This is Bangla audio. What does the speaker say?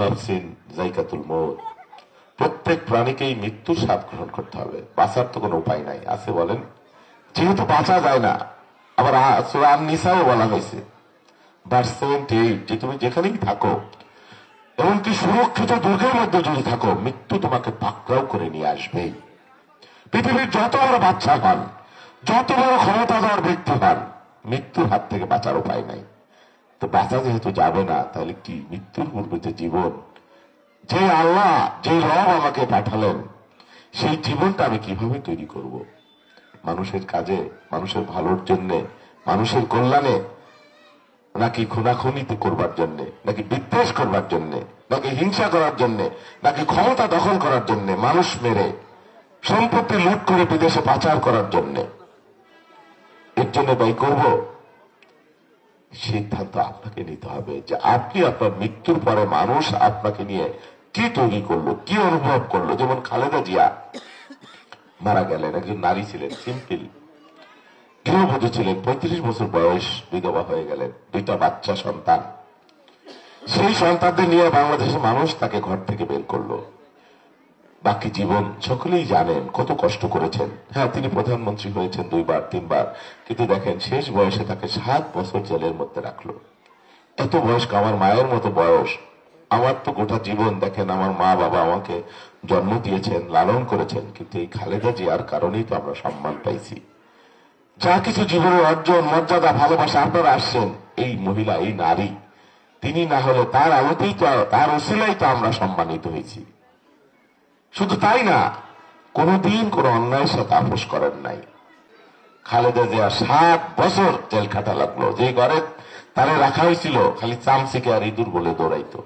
নাফসিন জাইকাতুল মৌত প্রত্যেক প্রাণীকেই মৃত্যুর স্বাদ গ্রহণ করতে হবে। বাঁচার তো কোনো উপায় নাই। আছে বলেন, যেহেতু বাঁচা যায় না, আবার নিসাও বলা হয়েছে। ভার্স সেভেন্টি এইট যে তুমি যেখানেই থাকো, এমনকি সুরক্ষিত দুর্গের মধ্যে যদি থাকো, মৃত্যু তোমাকে পাকড়াও করে নিয়ে আসবেই। পৃথিবীর যত বড় বাচ্চা হন, যত বড় ক্ষমতাধর ব্যক্তি হন, মৃত্যুর হাত থেকে বাঁচার উপায় নাই। তো বাঁচা যেহেতু যাবে না, তাহলে কি মৃত্যুর পূর্বে যে জীবন, যে আল্লাহ, যে রব আমাকে পাঠালেন, সেই জীবনটা আমি কীভাবে তৈরি করব? মানুষের কাজে, মানুষের ভালোর জন্য, মানুষের কল্যাণে, নাকি খুনাখুনিতে করবার জন্য, নাকি বিদ্বেষ করবার জন্য, নাকি হিংসা করার জন্য, নাকি ক্ষমতা দখল করার জন্য, মানুষ মেরে, সম্পত্তি লুট করে বিদেশে পাচার করার জন্য, এর জন্য ব্যয় করব? সিদ্ধান্ত আপনাকে নিতে হবে যে আপনি আপনার মৃত্যুর পরে মানুষ আপনাকে নিয়ে কি তৈরি করল, কি অনুভব করল? যেমন খালেদা জিয়া মারা গেলেন, একজন নারী ছিলেন, সিম্পল। গৃহবধূ ছিলেন, পঁয়ত্রিশ বছর বয়স, বিধবা হয়ে গেলেন, দুইটা বাচ্চা সন্তান। সেই সন্তানদের নিয়ে বাংলাদেশের মানুষ তাকে ঘর থেকে বের করল। বাকি জীবন সকলেই জানেন কত কষ্ট করেছেন। হ্যাঁ। তিনি প্রধানমন্ত্রী হয়েছেন দুইবার তিনবার। কিন্তু দেখেন শেষ বয়সে তাকে সাত বছর জেলের মধ্যে রাখল। এত বয়স্ক আমার মায়ের মতো বয়স। আমার তো গোটা জীবন দেখেন আমার মা বাবা আমাকে জন্ম দিয়েছেন লালন করেছেন। কিন্তু এই খালেদা জিয়ার কারণেই তো আমরা সম্মান পাইছি। যা কিছু জীবনের অর্জন মর্যাদা ভালোবাসা আপনারা আসছেন এই মহিলা এই নারী তিনি না হলে তার আলোতেই তো তার ওসিলাই তো আমরা সম্মানিত হয়েছি। শুধু তাই না, কোনোদিন কোনো অন্যায় সাথে আপোষ করেন নাই। খালেদা জিয়া সাত বছর জেল খাটা লাগল। যে ঘরে তারে রাখা হয়েছিল, খালি চামচিকে আর ইঁদুর বলে দৌড়াইতো।